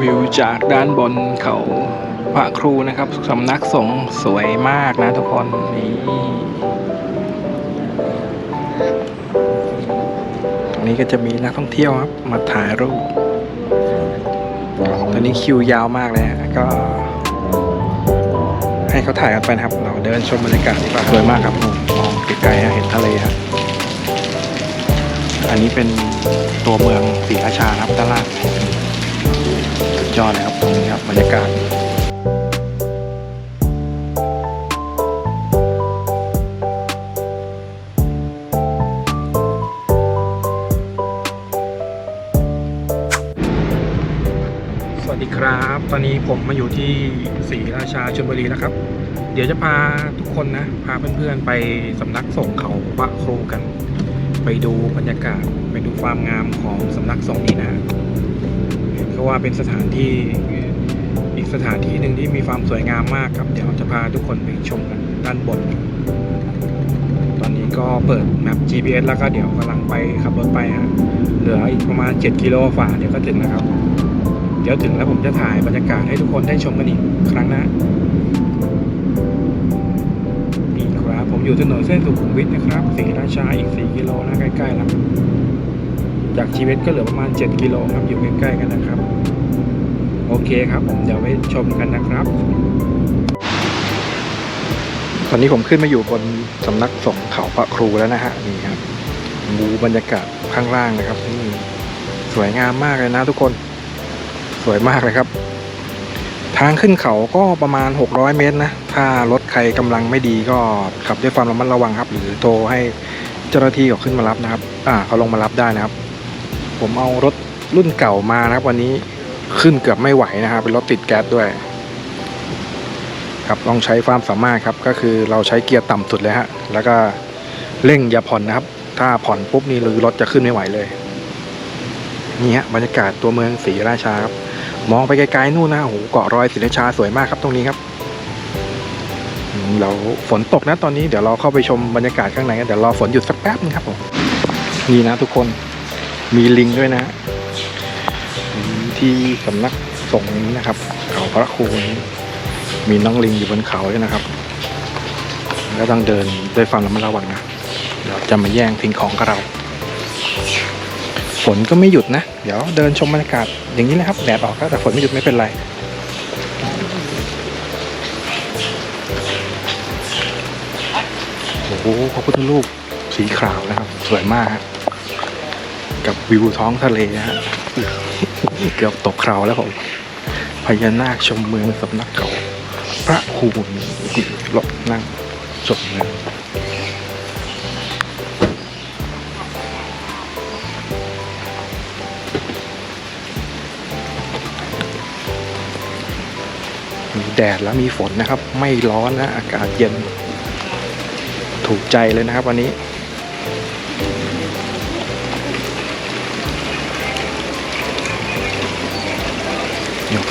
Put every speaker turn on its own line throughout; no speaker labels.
วิวจากด้านบนเขาพระครูนะครับสำนักสงฆ์สวยมากนะทุกคนนี่ตรงนี้ก็จะมีนักท่องเที่ยวครับ มาถ่ายรูปตอนนี้คิวยาวมากเลยฮะก็ ให้เขาถ่ายกันไปนะครับ เราเดินชมบรรยากาศดีกว่าสวยมากครับมองไกลๆเห็นทะเลครับอันนี้เป็นตัวเมืองศรีราชาครับด้านล่างสุด อดเลยครับตรงนี้ครับบรรยากาศสวัสดีครับ ตอนนี้ผมมาอยู่ที่ศรีราชาชลบุรีแล้วครับ เดี๋ยวจะพาทุกคนนะ พาเพื่อนๆไปสำนักสงฆ์เขาพระโครกัน ไปดูบรรยากาศ ไปดูความงามของสำนักสงฆ์นี้นะ็ว่าเป็นสถานที่อีกสถานที่หนึ่งที่มีความสวยงามมากครับ เดี๋ยวจะพาทุกคนไปชมกันด้านบน ตอนนี้ก็เปิดแมป GPS แล้วก็เดี๋ยวกำลังไปขับรถไปฮะเหลืออีกประมาณ 7 กิโลฝ่าเดี๋ยวก็ถึงนะครับ เดี๋ยวถึงแล้วผมจะถ่ายบรรยากาศให้ทุกคนได้ชมกันอีกครั้งนะนี่ครับผมอยู่ถนนเส้นสุขุมวิทนะครับศรีราชาอีก 4 กิโลนะใกล้ๆแล้ว จากชีวิตก็เหลือประมาณ 7 กิโลครับอยู่ใกล้ๆกันนะครับ โอเคครับผมเดี๋ยวไปชมกันนะครับ ตอนนี้ผมขึ้นมาอยู่บนสำนักสงฆ์เขาพระครูแล้วนะฮะนี่ครับดูบรรยากาศข้างล่างนะครับนี่สวยงามมากเลยนะทุกคนสวยมากเลยครับ ทางขึ้นเขาก็ประมาณ 600 เมตรนะ ถ้ารถใครกำลังไม่ดีก็ขับด้วยความระมัดระวังครับ หรือโทรให้เจ้าหน้าที่เขาขึ้นมารับนะครับ อ่าเขาลงมารับได้นะครับ ผมเอารถรุ่นเก่ามานะครับ วันนี้ขึ้นเกือบไม่ไหวนะครับเป็นรถติดแก๊สด้วย ครับลองใช้ความสามารถครับ ก็คือเราใช้เกียร์ต่ำสุดเลยฮะแล้วก็เร่งอย่าผ่อนนะครับ ถ้าผ่อนปุ๊บนี่หรือรถจะขึ้นไม่ไหวเลยนี่ฮะบรรยากาศตัวเมืองศรีราชาครับมองไปไกลๆนู่นนะโอ้โหเกาะรอยศรีราชาสวยมากครับตรงนี้ครับเราฝนตกนะตอนนี้เดี๋ยวเราเข้าไปชมบรรยากาศข้างในกันเดี๋ยวรอฝนหยุดสักแป๊บนึงครับผมนี่นะทุกคน มีลิงด้วยนะ ที่สำนักสงฆ์นี้นะครับ เขาพระครูมีน้องลิงอยู่บนเขาด้วยนะครับแล้วต้องเดินด้วยความระมัดระวังนะเดี๋ยวจะมาแย่งทิ้งของกับเรา ฝนก็ไม่หยุดนะ เดี๋ยวเดินชมบรรยากาศอย่างนี้นะครับ แดดออกแล้วแต่ฝนไม่หยุดไม่เป็นไรโอ้โหพระพุทธรูปสีขาวนะครับ สวยมาก กับวิวท้องทะเลนะฮะเกือบตกคราวแล้วผมพญานาคชมเมืองสำนักเขาพระครูนี่รถนั่งชมเมืองมีแดดแล้วมีฝนนะครับ ไม่ร้อนนะอากาศเย็น ถูกใจเลยนะครับวันนี้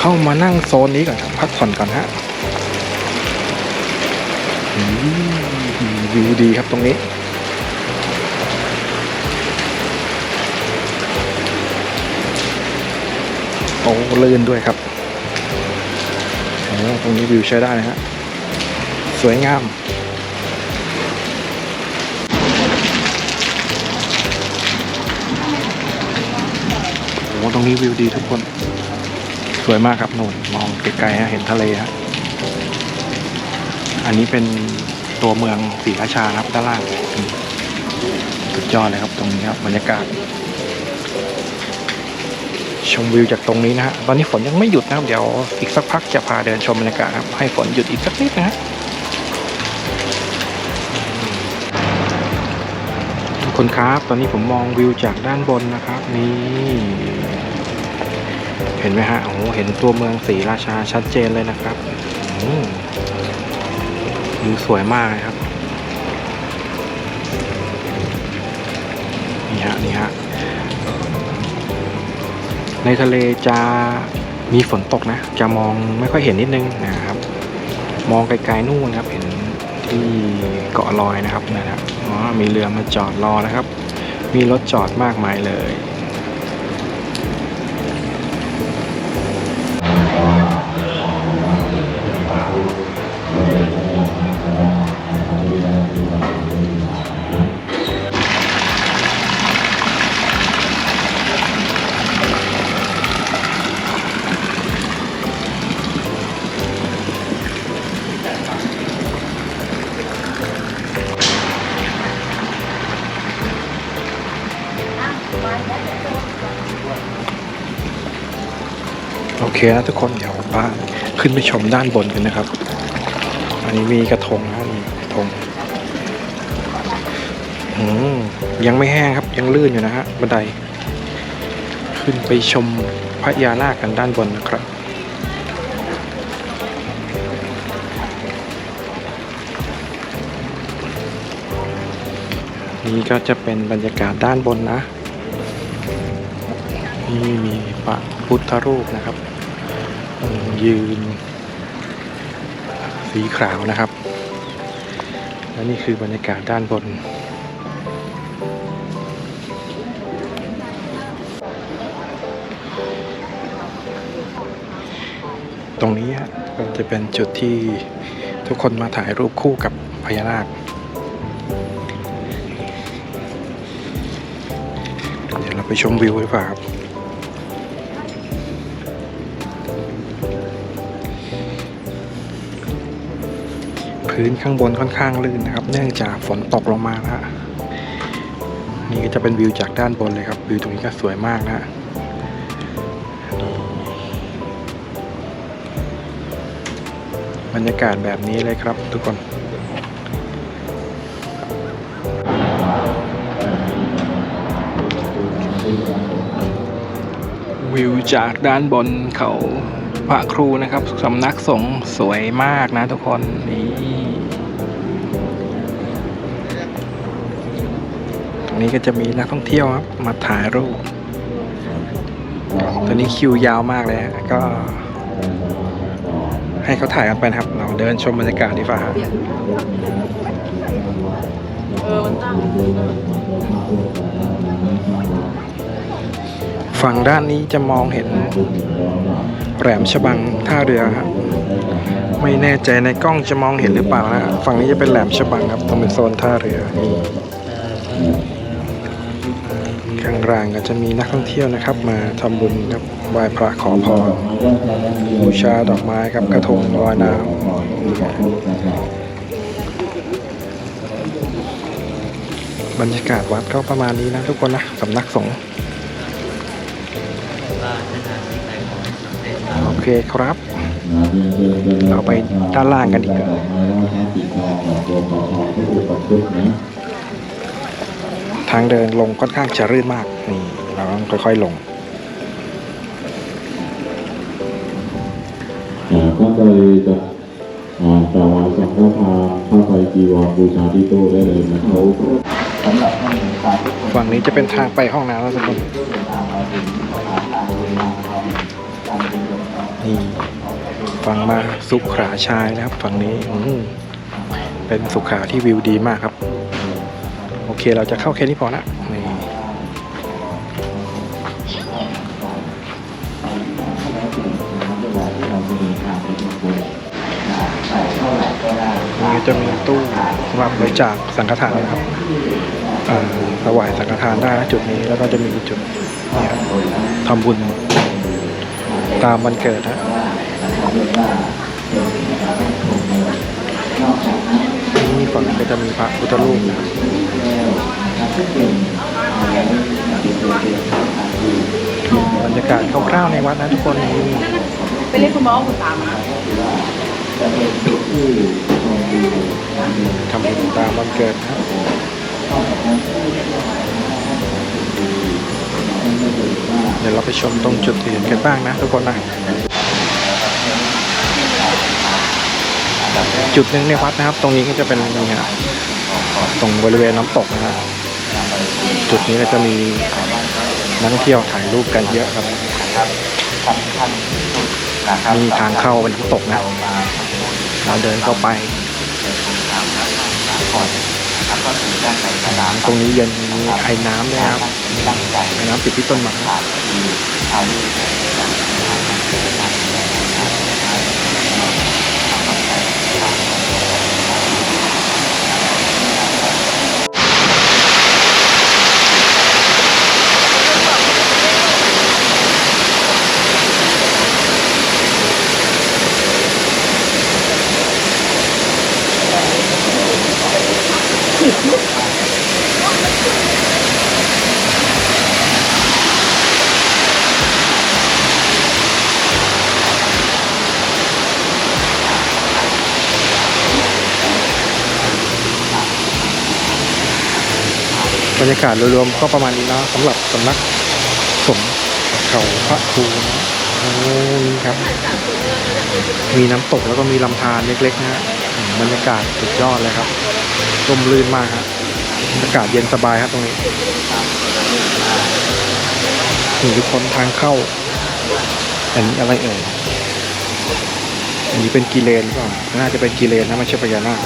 เข้ามานั่งโซนนี้ก่อนครับพักผ่อนก่อนฮะวิวดีครับตรงนี้ โอ้ลื่นด้วยครับโอ้ตรงนี้วิวใช้ได้นะฮะ สวยงามโอ้ตรงนี้วิวดีทุกคน สวยมากครับโน่นมองไกลๆฮะเห็นทะเลฮะอันนี้เป็นตัวเมืองศรีราชาครับด้านล่างสุดยอดเลยครับตรงนี้ครับบรรยากาศ ชมวิวจากตรงนี้นะฮะตอนนี้ฝนยังไม่หยุดนะครับ เดี๋ยวอีกสักพักจะพาเดินชมบรรยากาศครับให้ฝนหยุดอีกสักนิดนะฮะทุกคนครับ ตอนนี้ผมมองวิวจากด้านบนนะครับ นี่ เห็นไหมฮะโอ้โหเห็นตัวเมืองศรีราชาชัดเจนเลยนะครับอืมวิวสวยมากเลยครับนี่ฮะนี่ฮะในทะเลจะมีฝนตกนะ จะมองไม่ค่อยเห็นนิดนึงนะครับ มองไกลๆนู่นครับ เห็นที่เกาะลอยนะครับนะครับอ๋อมีเรือมาจอดรอนะครับ มีรถจอดมากมายเลย โอเคนะทุกคนเดี๋ยวป้าขึ้นไปชมด้านบนกันนะครับ อันนี้มีกระทงนะนี่กระทงยังไม่แห้งครับยังลื่นอยู่นะฮะบันได ขึ้นไปชมพระยานาคกันด้านบนนะครับนี่ก็จะเป็นบรรยากาศด้านบนนะ นี่มีพระพุทธรูปนะครับ ยืน สีขาวนะครับ และนี่คือบรรยากาศด้านบน ตรงนี้ก็จะเป็นจุดที่ทุกคนมาถ่ายรูปคู่กับพญานาคเดี๋ยวเราไปชมวิวดีกว่าครับ พื้นข้างบนค่อนข้างลื่นนะครับ เนื่องจากฝนตกลงมานะฮะนี่ก็จะเป็นวิวจากด้านบนเลยครับ วิวตรงนี้ก็สวยมากนะฮะบรรยากาศแบบนี้เลยครับทุกคน วิวจากด้านบนเขา พระครูนะครับสำนักสงฆ์สวยมากนะทุกคนนี่ตรงนี้ก็จะมีนักท่องเที่ยวครับมาถ่ายรูปตอนนี้คิวยาวมากเลยก็ ให้เขาถ่ายกันไปนะครับ เราเดินชมบรรยากาศดีกว่าฝั่งด้านนี้จะมองเห็น แหลมฉบังท่าเรือครับไม่แน่ใจในกล้องจะมองเห็นหรือเปล่านะฝั่งนี้จะเป็นแหลมฉบังครับตรงเป็นโซนท่าเรือนี่ข้างล่างก็จะมีนักท่องเที่ยวนะครับ มาทำบุญครับไหว้พระขอพรบูชาดอกไม้ครับกระทงลอยน้ำบรรยากาศวัดก็ประมาณนี้นะทุกคนนะสำนักสงฆ์ อเคครับ เราไปด้านล่างกันดีกว่าทางเดินลงค่อนข้างจะรื่นมาก นี่ เราต้องค่อยๆลง
อ่าก็เลยจะอ่ากล่าววาสังฆทานผ้าไตรจีวรบูชาที่โต๊ะได้เลยนะครับ
ฝั่งนี้จะเป็นทางไปห้องน้ำแล้วทุกคน นี่ฝั่งมาสุขาชายนะครับ ฝั่งนี้อืเป็นสุขาที่วิวดีมากครับ โอเคเราจะเข้าแค่นี้พอนะนี่นี่จะมีตู้สำหรับบริจาคสังฆทานนะครับถวายสังฆทานได้นะจุดนี้แล้วก็จะมีจุดเนี่ยทำบุญ ตามวันเกิดนะนี่ฝั่งนี้ก็จะมีพระพุทธรูปนะบรรยากาศคร่าวๆในวัดนะทุกคนนี่
ไปเรียกคุณหมอคุณตามมา
ทำบุญตามวันเกิดนะครับ ชมตรงจุดอื่นกันบ้างนะทุกคนนะจุดหนึ่งในวัดนะครับ ตรงนี้ก็จะเป็นนี่ฮะตรงบริเวณน้ำตกนะฮะจุดนี้ก็จะมีนักท่องเที่ยวถ่ายรูปกันเยอะครับมีทางเข้าเป็นน้ำตกนะเราเดินเข้าไป ตรงนี้ยังมีไอ้น้ำด้วยครับไอ้น้ำติดที่ต้นไม้ บรรยากาศรวมๆก็ประมาณนี้เนาะสำหรับสำนักสงเขาพระครูนี่ครับ มีน้ำตกแล้วก็มีลำธารเล็กๆนะฮะบรรยากาศสุดยอดเลยครับร่มรื่นมากฮะอากาศเย็นสบายครับตรงนี้นี่ทุกคนทางเข้า อันนี้อะไรเอ่ยอันนี้เป็นกีเลนหรือเปล่าน่าจะเป็นกีเลนนะไม่ใช่พญานาค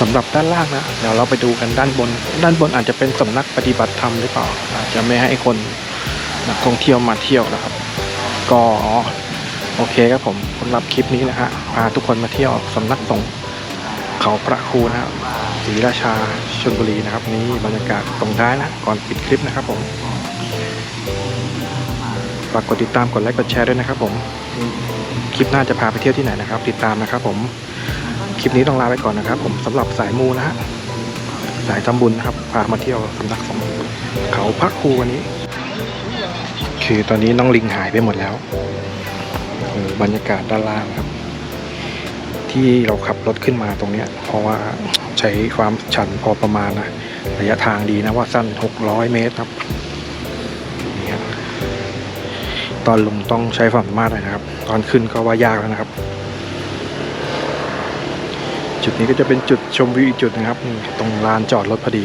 สำหรับด้านล่างนะเดี๋ยวเราไปดูกันด้านบน ด้านบนอาจจะเป็นสำนักปฏิบัติธรรมหรือเปล่า อาจจะไม่ให้คนนักท่องเที่ยวมาเที่ยวนะครับ ก็โอเคครับผมสำหรับคลิปนี้นะฮะพาทุกคนมาเที่ยวสำนักสงฆ์เขาพระครูนะครับศรีราชาชลบุรีนะครับ นี่บรรยากาศตรงท้ายนะก่อนปิดคลิปนะครับผมฝากกดติดตามกดไลค์กดแชร์ด้วยนะครับผม คลิปหน้าจะพาไปเที่ยวที่ไหนนะครับ ติดตามนะครับผม คลิปนี้ต้องลาไปก่อนนะครับ ผมสำหรับสายมูนะฮะสายทำบุญนะครับพามาเที่ยวสำนักสงฆ์เขาพระครูวันนี้ คือตอนนี้น้องลิงหายไปหมดแล้วบรรยากาศด้านล่างครับ ที่เราขับรถขึ้นมาตรงเนี้ย เพราะว่าใช้ความชันพอประมาณนะระยะทางดีนะว่าสั้น 600 เมตรครับตอนลงต้องใช้ความสามารถหน่อยนะครับ ตอนขึ้นก็ว่ายากแล้วนะครับ จุดนี้ก็จะเป็นจุดชมวิวอีกจุดนะครับตรงลานจอดรถพอดี